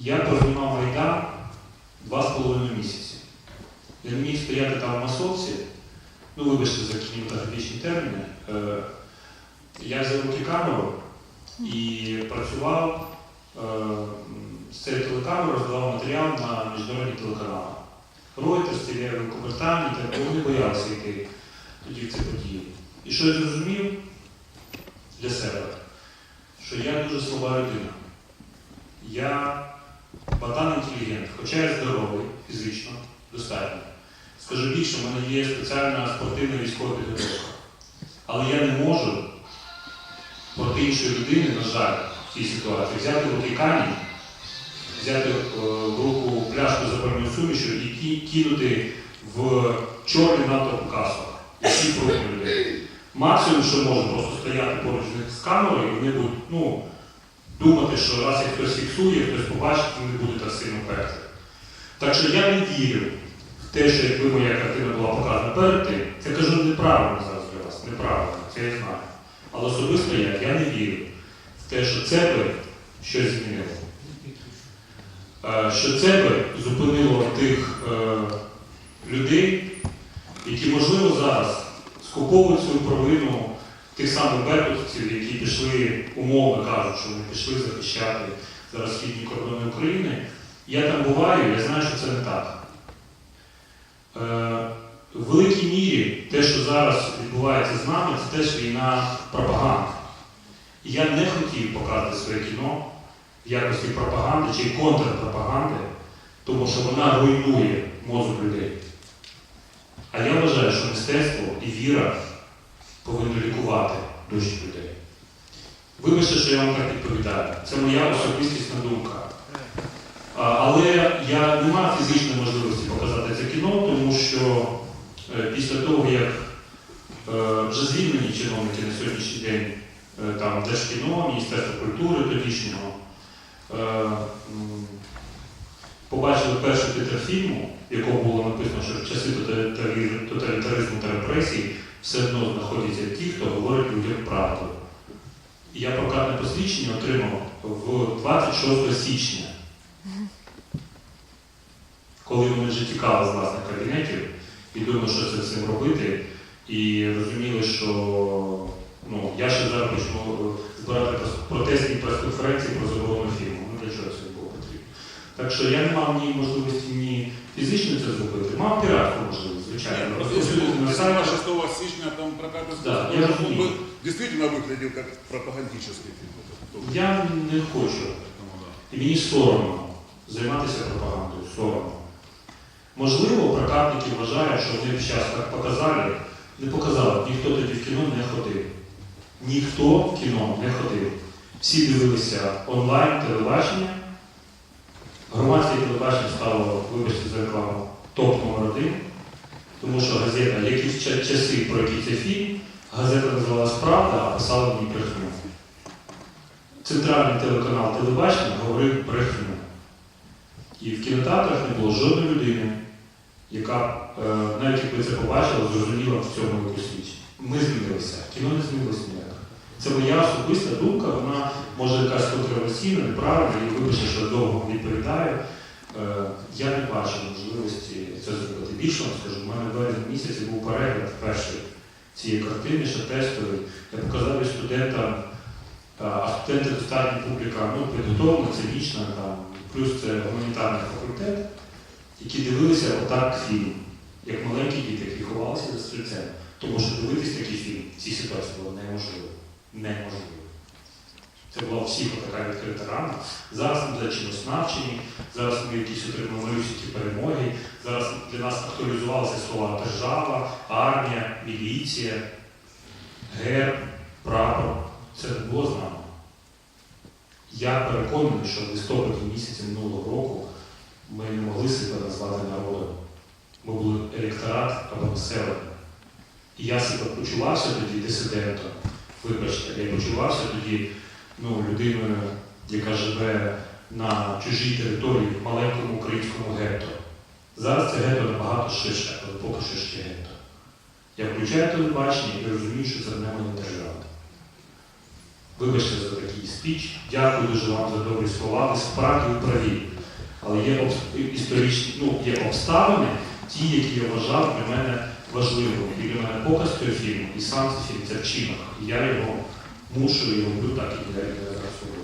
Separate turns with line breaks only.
Я прознімав Майдан два з половиною місяці. Не міг стояти там в масовці, ну вибачте за кінематографічні терміни. Е, Я взяв руки камеру і працював е, з цією телекамерою, роздавав матеріал на міжнародні телеканали. Reuters, TV, Великобританії, так вони боялися йти тоді в ці події. І що я зрозумів для себе, що я дуже слаба людина. Я батан інтелігент, хоча я здоровий фізично, достатньо. Скажу більше, в мене є спеціальна спортивна військова підготовка. Але я не можу проти іншої людини, на жаль, в цій ситуації, взяти в камінь, взяти е, в руку пляшку запальною сумішю і ки- кинути в чорний натовп касок, які проти людей. Максимум, що можу, просто стояти поруч з камерою, і вони будуть ну, думати, що раз як хтось фіксує, хтось побачить, вони не буде так сильно перти. Так що я не вірю в те, що якби моя картина була показана перед тим, це кажу неправильно зараз для вас, неправильно, це я знаю. Але особисто я, я не вірю в те, що це би щось змінило. Е, Що це би зупинило тих е, людей, які, можливо, зараз скуповують свою провину тих самих беркутівців, які пішли, умовно кажуть, що вони пішли захищати зараз східні кордони України. Я там буваю, я знаю, що це не так. Е, в великій мірі те, що зараз відбувається з нами, це теж війна пропаганди. Я не хотів показати своє кіно в якості пропаганди чи контрпропаганди, тому що вона руйнує мозок людей. А я вважаю, що мистецтво і віра повинні лікувати душі людей. Вибачте, що я вам так відповідаю. Це моя особистісна думка. Але я не мав фізичної можливості показати це кіно, тому що е, після того, як е, вже звільнені чиновники на сьогоднішній день е, там Держкіно, Міністерство культури тодішнього, побачили перший титр фільму, в якому було написано, що в часи тоталітаризму та репресій все одно знаходяться ті, хто говорить людям правду. Я прокатне посвідчення отримав в 26 січня, коли вони вже тікали з власних кабінетів і думали, що це цим робити, і розуміли, що ну, я ще зараз почну збирати протестні прес-конференції про заборону фільму. Ну для чого це? Так що я не мав ні можливості ні фізично це зробити, мав піратську можливість, звичайно.
Нет, просто если
Розповсюдити на
если
сайтах.
на 6 січня там прокатный
Да,
способ,
я
он
разумею.
бы действительно выглядел как пропагандический фильм. вот этот, тоже.
Я не хочу.
Поэтому, да.
І мені соромно займатися пропагандою, соромно. Можливо, прокатники вважають, що вони зараз так показали, не показали, ніхто тоді в кіно не ходив. Ніхто в кіно не ходив. Всі дивилися онлайн телебачення. Громадське телебачення стало, вибачте за рекламу, топ номер один, тому що газета, якісь часи, про які це фільм, газета називалась Правда, а писала ній брехню. Центральний телеканал телебачення говорив брехню. І в кінотеатрах не було жодної людини, яка, е, навіть якби це побачила, зрозуміла в цьому якусь Ми змінилися, кіно не змінилося ніяк. Це моя особиста думка, вона може якась контроверсійна, неправильна, і вибачте, що довго відповідаю. Е, Я не бачу можливості це зробити. Більше вам скажу, в мене в березні місяці був перегляд перший цієї картини, ще тестовий. Я показав студентам, а, студенти достатньо публіка ну, підготовлена, цинічна, плюс це гуманітарний факультет, які дивилися отак фільм, як маленькі діти, які ховалися за стрільцем. Тому що дивитись такий фільм в цій ситуації було неможливо. Неможливо. Це була всіх така відкрита рана. Зараз ми для чимось зараз ми якісь отримали малюсінькі перемоги, зараз для нас актуалізувалися слова держава, армія, міліція, герб, прапор. Це не було з нами. Я переконаний, що в листопаді місяці минулого року ми не могли себе назвати народом. Ми були електорат або населення. І я себе почувався тоді дисидентом. Вибачте, я почувався тоді ну, людиною, яка живе на чужій території в маленькому українському гетто. Зараз це гетто набагато ширше, але поки що ще гетто. Я включаю телебачення і розумію, що це не моя держава. Вибачте за такий спіч. Дякую дуже вам за добрі слова. Ви справді праві. Але є обс- історичні, ну, є обставини, ті, які я вважав для мене важливими. І для мене показ цього фільму і сам цей фільм це вчинок. І я його мушу його так, і я зараз.